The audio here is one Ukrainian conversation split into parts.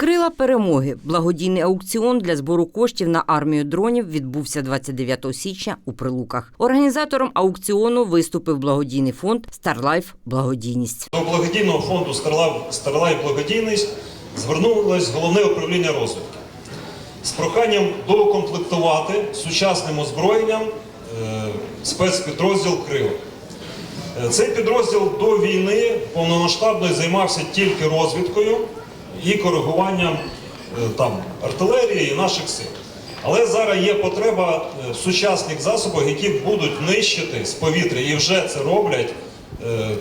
Крила перемоги. Благодійний аукціон для збору коштів на армію дронів відбувся 29 січня у Прилуках. Організатором аукціону виступив благодійний фонд Старлайф Благодійність. До благодійного фонду «Старлайф- Благодійність звернулось головне управління розвідки з проханням доукомплектувати сучасним озброєнням е, спецпідрозділ Крила. Е, Цей підрозділ до війни повномасштабно займався тільки розвідкою і коригуванням е, там, артилерії і наших сил. Але зараз є потреба е, в сучасних засобах, які будуть нищити з повітря, і вже це роблять е,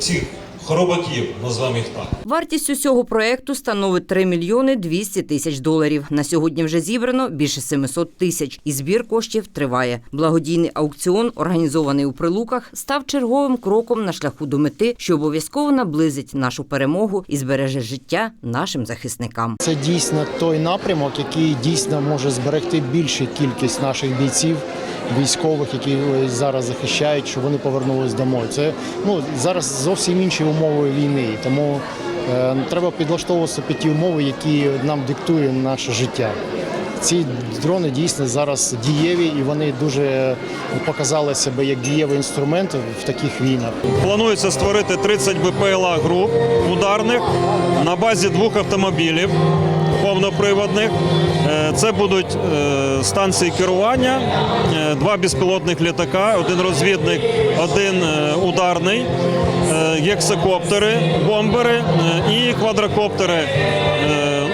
цих хоробаків, назвемо їх так. Вартість усього проекту становить 3 мільйони 200 тисяч доларів. На сьогодні вже зібрано більше 700 тисяч, і збір коштів триває. Благодійний аукціон, організований у Прилуках, став черговим кроком на шляху до мети, що обов'язково наблизить нашу перемогу і збереже життя нашим захисникам. Це дійсно той напрямок, який дійсно може зберегти більшу кількість наших бійців, військових, які зараз захищають, щоб вони повернулись домой. Це ну зараз зовсім інші умови війни, тому е, треба підлаштовуватися під ті умови, які нам диктує наше життя. Ці дрони дійсно зараз дієві і вони дуже показали себе як дієвий інструмент в таких війнах. Планується створити 30 БПЛА груп ударних на базі двох автомобілів повноприводних. Е, Це будуть е, станції керування, е, два безпілотних літака, один розвідник, один ударний, гексакоптери, бомбери і квадрокоптери,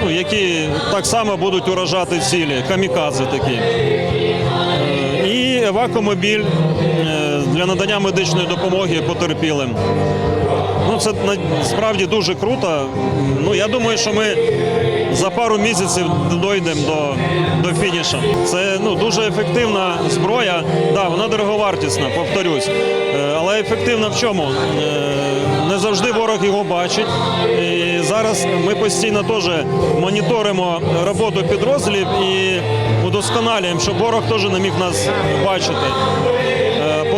ну, які так само будуть уражати цілі, камікадзе такі. Е, І евакомобіль е, для надання медичної допомоги потерпілим. Ну, це насправді дуже круто. Ну, я думаю, що ми за пару місяців дійдемо до, до фінішу. Це ну, дуже ефективна зброя. Да, вона дороговартісна, повторюсь. Е, Але ефективна в чому? Е, Не завжди ворог його бачить. І зараз ми постійно теж моніторимо роботу підрозділів і удосконалюємо, щоб ворог теж не міг нас бачити.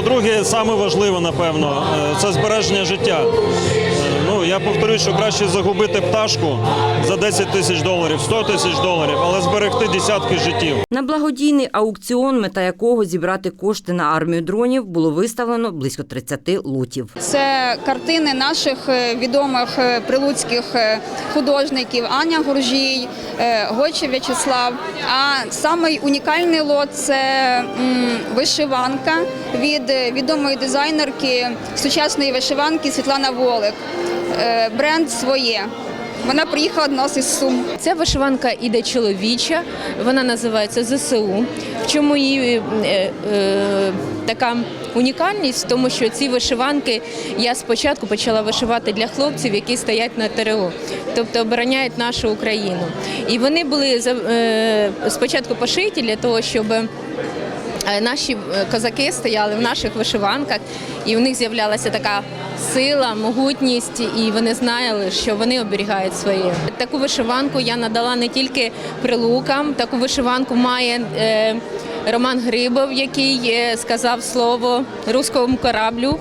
По-друге, саме важливе, напевно, е, це збереження життя. Е, Ну, я повторюю, що краще загубити пташку за 10 тисяч доларів, 100 тисяч доларів, але зберегти десятки життів. На благодійний аукціон, мета якого зібрати кошти на армію дронів, було виставлено близько 30 лотів. Це картини наших е, відомих прилуцьких художників Аня Гуржій, Гойче В'ячеслав. А самий унікальний лот це вишиванка від відомої дизайнерки сучасної вишиванки Світлана Волик. Е, Бренд своє. Вона приїхала до нас із Сум. Ця вишиванка іде чоловіча, вона називається ЗСУ. В чому її е, е, така унікальність? Тому, що ці вишиванки я спочатку почала вишивати для хлопців, які стоять на ТРО, тобто обороняють нашу Україну. І вони були е, спочатку пошиті для того, щоб Е, Наші е, козаки стояли в наших вишиванках, і в них з'являлася така сила, могутність, і вони знали, що вони оберігають своє. Таку вишиванку я надала не тільки прилукам, таку вишиванку має е, Роман Грибов, який е, сказав слово руському кораблю.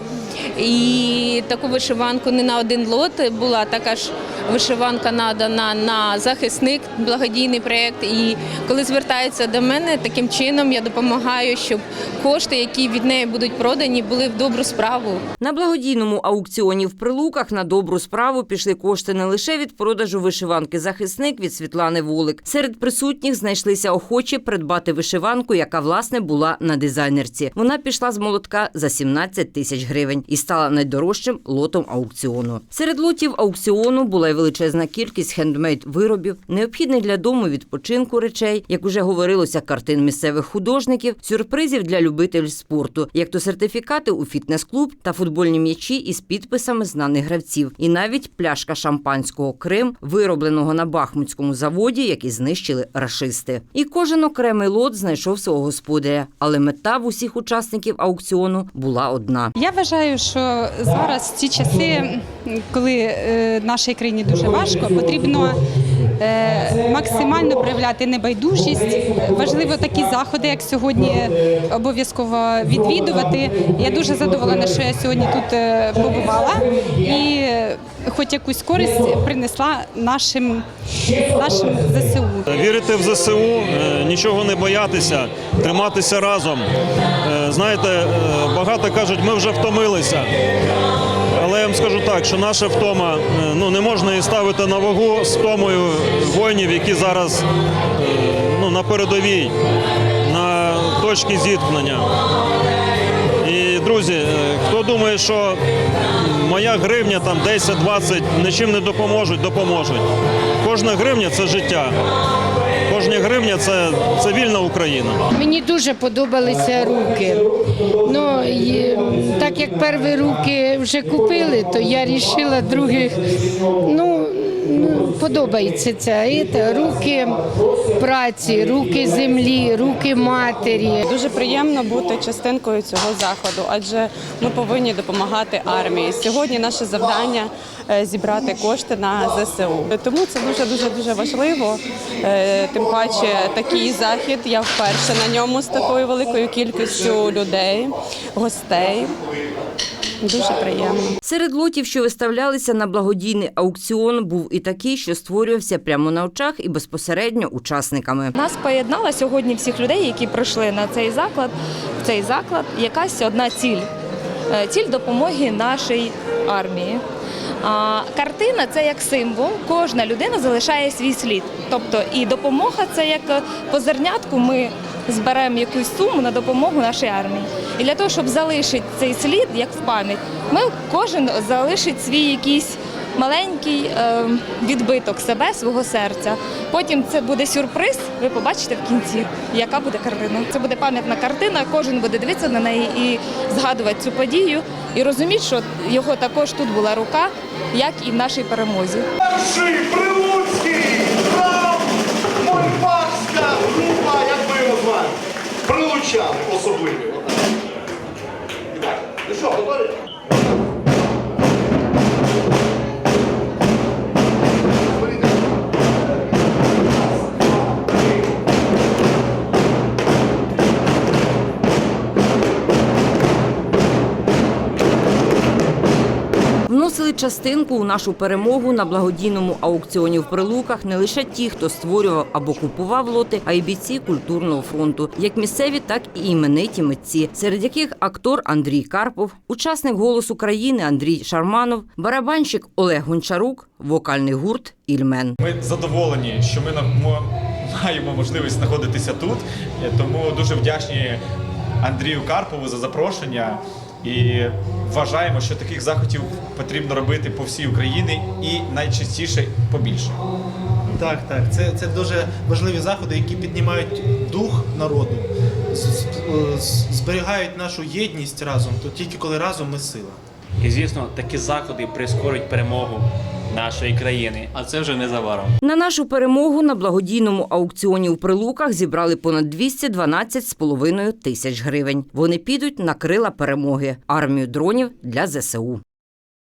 І таку вишиванку не на один лот була така ж вишиванка надана на захисник, благодійний проєкт. І коли звертаються до мене, таким чином я допомагаю, щоб кошти, які від неї будуть продані, були в добру справу. На благодійному аукціоні в Прилуках на добру справу пішли кошти не лише від продажу вишиванки захисник від Світлани Волик. Серед присутніх знайшлися охочі придбати вишиванку, яка власне була на дизайнерці. Вона пішла з молотка за 17 тисяч гривень стала найдорожчим лотом аукціону. Серед лотів аукціону була й величезна кількість хендмейд виробів, необхідних для дому відпочинку речей, як уже говорилося, картин місцевих художників, сюрпризів для любителів спорту, як то сертифікати у фітнес-клуб та футбольні м'ячі із підписами знаних гравців, і навіть пляшка шампанського Крим, виробленого на Бахмутському заводі, який знищили рашисти. І кожен окремий лот знайшов свого господаря, але мета в усіх учасників аукціону була одна. Я вважаю, зараз ці часи, коли е, нашій країні дуже важко, потрібно е, максимально проявляти небайдужість. Важливо такі заходи, як сьогодні, обов'язково відвідувати. Я дуже задоволена, що я сьогодні тут е, побувала і хоч якусь користь принесла нашим, нашим ЗСУ. Вірити в ЗСУ, е, нічого не боятися, триматися разом. Е, Знаєте, е, багато кажуть, ми вже втомилися. Але я вам скажу так, що наша втома ну, не можна її ставити на вагу з втомою воїнів, які зараз ну, на передовій, на точці зіткнення. Друзі, е, хто думає, що моя гривня там 10-20 нічим не допоможуть, допоможуть. Кожна гривня це життя. Кожна гривня це, це вільна Україна. Мені дуже подобалися руки. Ну, так як перші руки вже купили, то я вирішила других. Ну, подобається ця руки праці, руки землі, руки матері. Дуже приємно бути частинкою цього заходу, адже ми повинні допомагати армії. Сьогодні наше завдання е, зібрати кошти на ЗСУ. Тому це дуже дуже дуже важливо. Е, Тим паче такий захід. Я вперше на ньому з такою великою кількістю людей, гостей. Дуже приємно. Серед лотів, що виставлялися на благодійний аукціон, був і такий, що створювався прямо на очах і безпосередньо учасниками. Нас поєднала сьогодні всіх людей, які прийшли на цей заклад, в цей заклад, якась одна ціль Е, ціль допомоги нашій армії. А, картина це як символ. Кожна людина залишає свій слід. Тобто і допомога це як е, по зернятку ми зберемо якусь суму на допомогу нашій армії. І для того, щоб залишити цей слід, як в пам'ять, ми кожен залишить свій якийсь маленький е, відбиток себе, свого серця. Потім це буде сюрприз. Ви побачите в кінці, яка буде картина. Це буде пам'ятна картина. Кожен буде дивитися на неї і згадувати цю подію, і розуміти, що його також тут була рука, як і в нашій перемозі. Перший Прилуцький храм Мольфарська група, як ми його звали? Прилучани особливі. Вносили частинку у нашу перемогу на благодійному аукціоні в Прилуках не лише ті, хто створював або купував лоти, а й бійці культурного фронту, як місцеві, так і імениті митці, серед яких актор Андрій Карпов, учасник «Голос України» Андрій Шарманов, барабанщик Олег Гончарук, вокальний гурт Ільмен. Ми задоволені, що ми маємо можливість знаходитися тут. Тому дуже вдячні Андрію Карпову за запрошення і вважаємо, що таких заходів потрібно робити по всій Україні і найчастіше побільше. Так, так. Це, це дуже важливі заходи, які піднімають дух народу, зберігають нашу єдність разом. То тільки коли разом ми сила. І звісно, такі заходи прискорять перемогу нашої країни. А це вже незабаром. На нашу перемогу на благодійному аукціоні у Прилуках зібрали понад 212,5 тисяч гривень. Вони підуть на крила перемоги армію дронів для ЗСУ.